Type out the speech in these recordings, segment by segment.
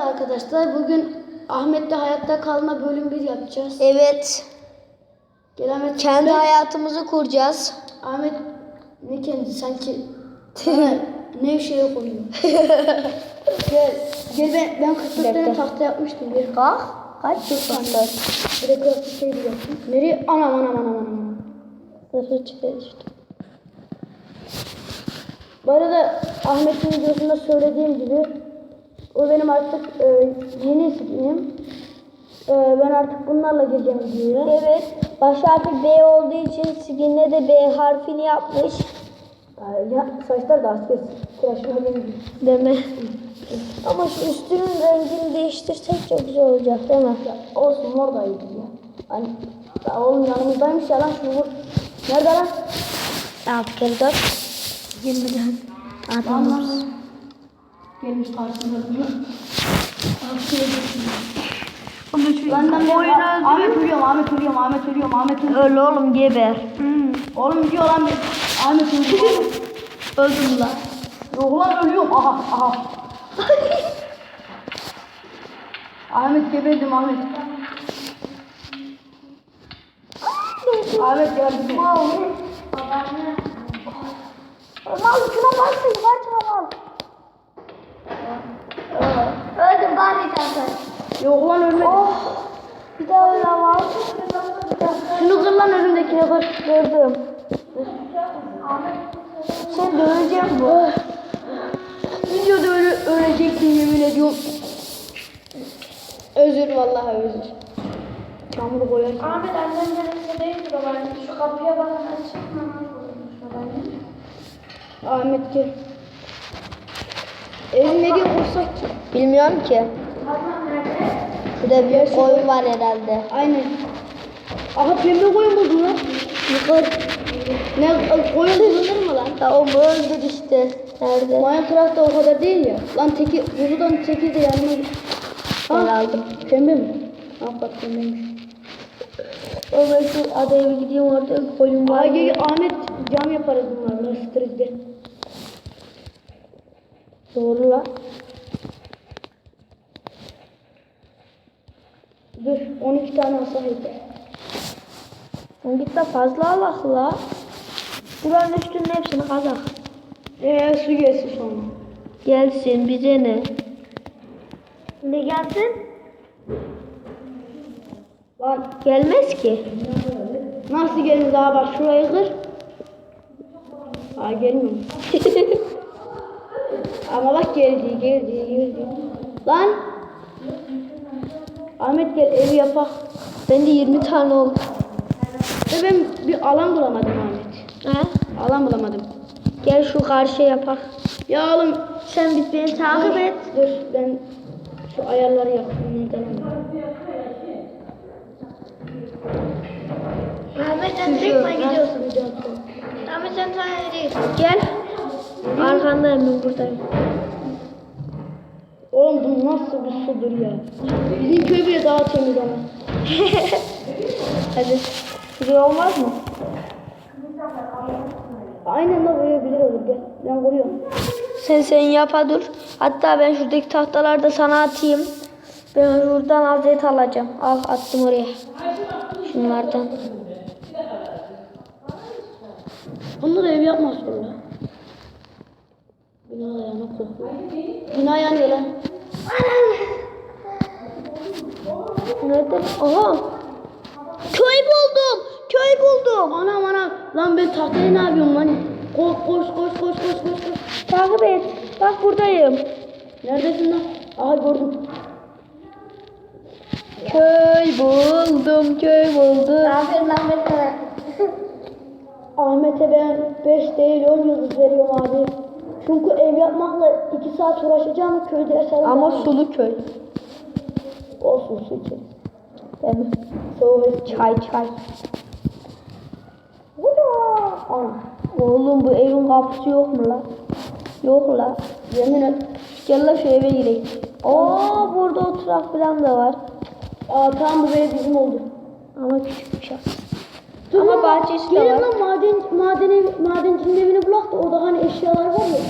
Merhaba arkadaşlar. Bugün Ahmet'le hayatta kalma bölüm 1 yapacağız. Evet. Gel Ahmet. Kendi Ben- hayatımızı kuracağız. Ahmet ne kendi sanki ne şeye koyuyor. gel gel ben ben 44 tane tahta yapmıştım. Gel. Kalk. Kaç yıl sonra? Bir de klasik şey de yaptım. Nereye? Anam anam anam anam. Nasıl çıkıyorsun? Bu arada Ahmet'in videosunda söylediğim gibi o benim artık e, yeni skinim. E, ben artık bunlarla gireceğim videoya. Evet. Baş harfi B olduğu için skin'e de B harfini yapmış. Ya, saçlar da az kes. Tıraşına benziyor. Deme. Ama şu üstünün rengini değiştirsek çok güzel olacak değil mi? Ya, olsun mor da iyiydi ya. Hani ya oğlum yanımızdaymış ya lan şunu vur. Nerede lan? Yaptırdık. 20'den. Adamız. Gelmiş karşısında bunu. Benden Oyun Ahmet ölüyorum, Ahmet ölüyorum, Ahmet ölüyorum, Ahmet ölüyorum. Öl oğlum geber. Oğlum diyor lan ben. Ahmet ölüyorum. Öldüm lan. Yok lan ölüyorum. Aha, aha. Ahmet geberdim Ahmet. Ahmet geldi. Mal şuna baksın parçala mal. Bari kanka. Yok lan ölmedim. Oh. Bir daha öyle var. Şunu kır lan önümdekine kır. Gördüm. Sen döveceğim bu. Videoda öyle öleceksin yemin ediyorum. Özür vallahi özür. Çamur koyarken. Ahmet annem gelirse değil baba. Şu kapıya bakın açık Ahmet gel. Evin nereye koysak ki? Bilmiyorum ki. Şurada bir koyun var herhalde. Aynen. Aha pembe koyun buldum lan. Yukarı. Ne koyun bulunur mu lan? Ya o öldür işte. Nerede? Minecraft'ta o kadar değil ya. Lan teki, buradan teki de yanıma git. Ben aldım. Pembe mi? Ah bak pembeymiş. O ben şu adaya bir gideyim orada koyun var. Ay gel Ahmet cam yaparız bunlarla strizde. Doğru lan. Dur 12 tane yeter. Sen git de fazla alak la. Buranın üstünün hepsini kazak. Eee su gelsin sonra. Gelsin bize ne? Ne gelsin? Lan Gelmez ki. nasıl gelin daha bak şurayı kır. Ay gelmiyor. Ama bak geldi geldi geldi. Lan. Ahmet gel evi yapak. Bende 20 tane oldu. Ve ben bir alan bulamadım Ahmet. He? Alan bulamadım. Gel şu karşıya yapak. Ya oğlum Sen bir beni takip et. dur ben şu ayarları yapayım. Ahmet sen direkt mi gidiyorsun? Ahmet sen tane değil. Gel. Arkandayım ben buradayım. Oğlum bu nasıl bir sudur ya? Bizim köy bile daha temiz ama. Hadi. Şuraya olmaz mı? Aynen la buraya güzel olur gel. Ben kuruyorum. Sen sen yapa dur. Hatta ben şuradaki tahtaları da sana atayım. Ben şuradan az et alacağım. Al attım oraya. Şunlardan. Da ev yapmaz sonra. Bina yanına kokuyor. Bina yanıyor lan. Nerede? Aha. Köy buldum. Köy buldum. Anam anam. Lan ben tahtayı ne yapıyorum lan? Koş koş koş koş koş koş koş. Takip et. Bak buradayım. Neredesin lan? Aha gördüm. Köy buldum. Köy buldum. Aferin Ahmet'e. Ahmet'e ben 5 değil 10 yıldız veriyorum abi. Çünkü ev yapmakla 2 saat uğraşacağım köyde yaşarım. Ama sulu köy. Olsun su için. Değil mi? Soğuk Çay çay. Ana. Oğlum bu evin kapısı yok mu la? Yok la. Yemin et. Gel la şu eve girelim. Aa burada oturak falan da var. Aa tamam bu ev bizim oldu. Ama küçükmüş az. Dur Ama bahçesi de var. Gelin maden, maden, ev, madencinin evini bulak da orada hani eşyalar var ya.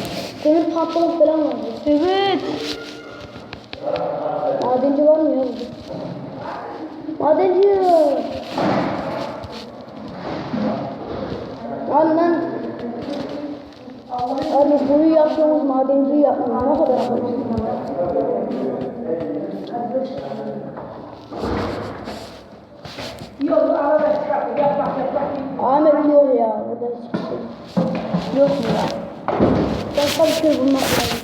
Demir patlamak falan var. Evet. Madenci var mı ya burada? Madenci. Lan lan. Abi bunu yapmamız madenciyi yapmamız ne kadar haklısın. Yok mu ya? Başka bir şey bulmak lazım.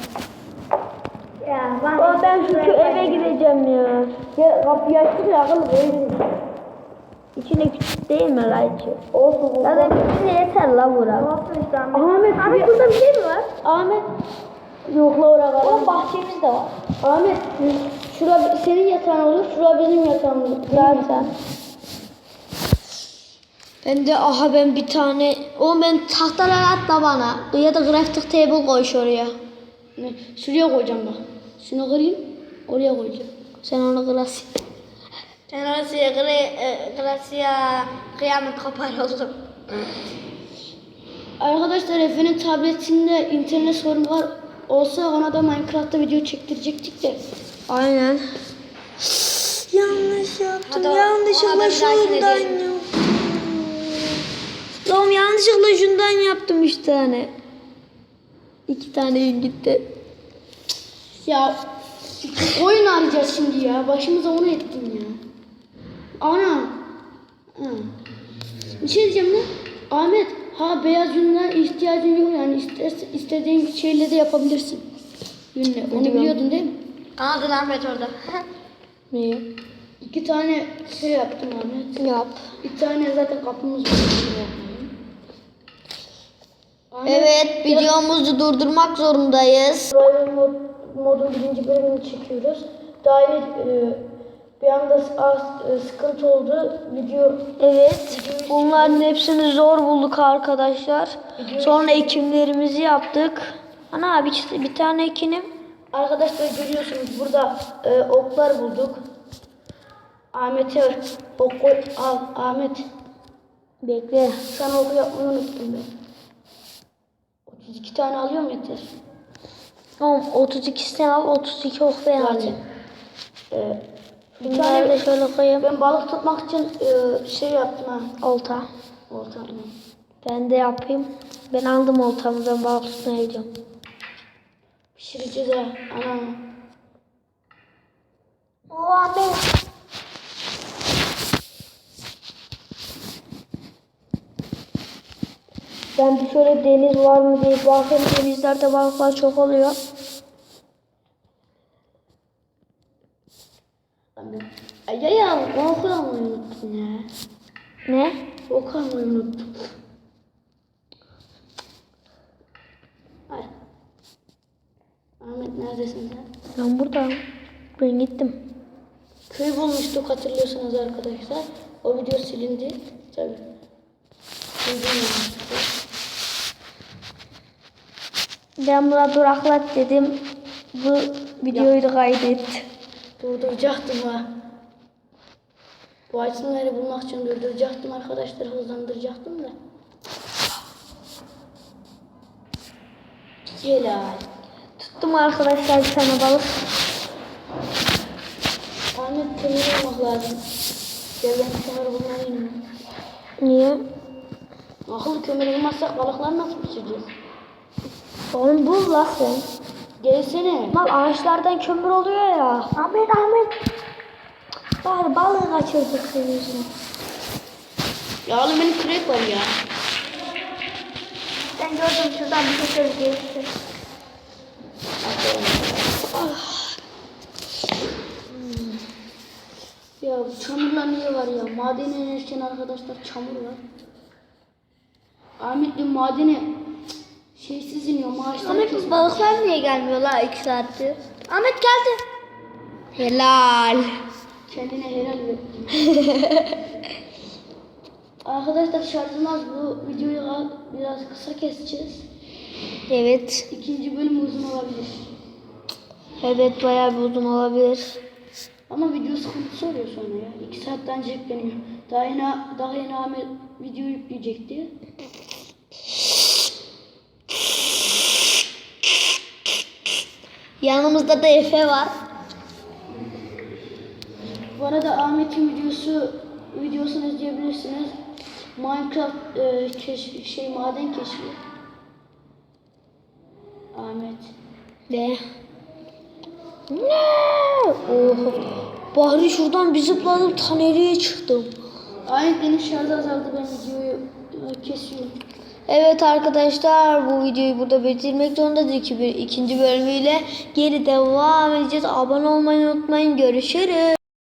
Ya ben, Aa, ben şu eve gideceğim ya. Ya kapıyı açtık ya akıllı böyle. İçine küçük değil mi içi? Olsun bu. Zaten içine yeter la bura. Olsun işte Ahmet. Ahmet, Ahmet burada bir şey mi var? Ahmet. Yok la oraya kadar. Oğlum bahçemiz de var. Ahmet. Şura senin yatağın olur. Şura bizim yatağımız olur. Zaten. Ben de aha ben bir tane o ben tahtalar at da bana ya da crafting table koy şuraya. Ne? Şuraya koyacağım bak. Şunu kırayım. Oraya koyacağım. Sen onu kıras. Ben orası Gracia kıyamet kopar oldum. Arkadaşlar Efe'nin tabletinde internet sorunu var. Olsa ona da Minecraft'ta video çektirecektik de. Aynen. Yanlış yaptım. Hadi o- yanlışlıkla ona da bir dahakine şundan diyelim. yaptım. Oğlum yanlışlıkla şundan yaptım üç tane. İki tane gitti. Ya oyun arayacağız şimdi ya. Başımıza onu ettin ya. Ana. Ha. Bir şey diyeceğim lan. Ahmet ha beyaz yünden ihtiyacın yok yani İster, istediğin şeyle de yapabilirsin. Yünle. Onu biliyordun değil mi? Anladın Ahmet orada. Niye? İki tane şey yaptım Ahmet. Yap. Bir tane zaten kapımız var. Evet videomuzu durdurmak zorundayız. Survival mod, modun birinci bölümünü çekiyoruz. Daha yeni e, bir anda e, sıkıntı oldu. Video Evet. Bunların hepsini zor bulduk arkadaşlar. Sonra ekimlerimizi yaptık. Ana abi işte bir tane ekinim. Arkadaşlar görüyorsunuz burada e, oklar bulduk. Ahmet'e ok al Ahmet. Bekle. Sana oku yapmayı unuttum ben. 32 tane alıyorum yeter. Oğlum 32 tane al 32 ok ben Zaten. alacağım. E, bir tane şöyle koyayım. ben balık tutmak için e, şey yaptım ha. Olta. Ortamda. Ben de yapayım. Ben aldım oltamı ben balık tutmaya gidiyorum. Pişireceğiz ha. Ana. O Ahmet. Ben bir şöyle deniz var mı diye bakayım. Denizlerde balıklar çok oluyor. Ay ya ya oku almayı unuttum ya. Ne? Oku almayı unuttum. Ay. Ahmet neredesin sen? Ben burada. Ben gittim. Köy bulmuştuk hatırlıyorsunuz arkadaşlar. O video silindi. Tabii. Sildim yani. Ben buna duraklat dedim. Bu videoyu da kaydet. Durduracaktım ha. Bu itemleri bulmak için durduracaktım arkadaşlar. Hızlandıracaktım da. Celal. Tuttum arkadaşlar bir tane balık. Ahmet kömür olmak lazım. Gel ben kömür bulmalıyım. Niye? Akıllı kömür bulmazsak balıkları nasıl pişireceğiz? Oğlum bul la sen. Gelsene. Mal ağaçlardan kömür oluyor ya. Ahmet Ahmet. Bari balığı kaçırdık senin yüzünden. Ya oğlum benim kürek var ya. Ben gördüm şuradan bir şey geçti. Ya bu çamurlar niye var ya? Madene inerken arkadaşlar çamur var. Ahmet dün madene şeysiz iniyor maaşlar. Ahmet biz balıklar niye gelmiyor la iki saattir? Ahmet geldi. Helal. Kendine helal ver. arkadaşlar şarjım az bu videoyu biraz kısa keseceğiz. Evet. İkinci bölüm uzun olabilir. Evet bayağı bir uzun olabilir. Ama video sıkıntısı oluyor sonra ya. İki saatten cepleniyor. Daha yeni, daha yeni Ahmet video yükleyecekti. Yanımızda da Efe var. Bu arada Ahmet'in videosu videosunu izleyebilirsiniz. Minecraft e, keşfi, şey maden keşfi. Ahmet. Ve ne? Oha. Bahri şuradan bir zıpladım ta nereye çıktım. Ahmet benim şarjı azaldı ben videoyu e, kesiyorum. Evet arkadaşlar bu videoyu burada bitirmek zorundayız. İki, bir, ikinci bölümüyle geri devam edeceğiz. Abone olmayı unutmayın. Görüşürüz.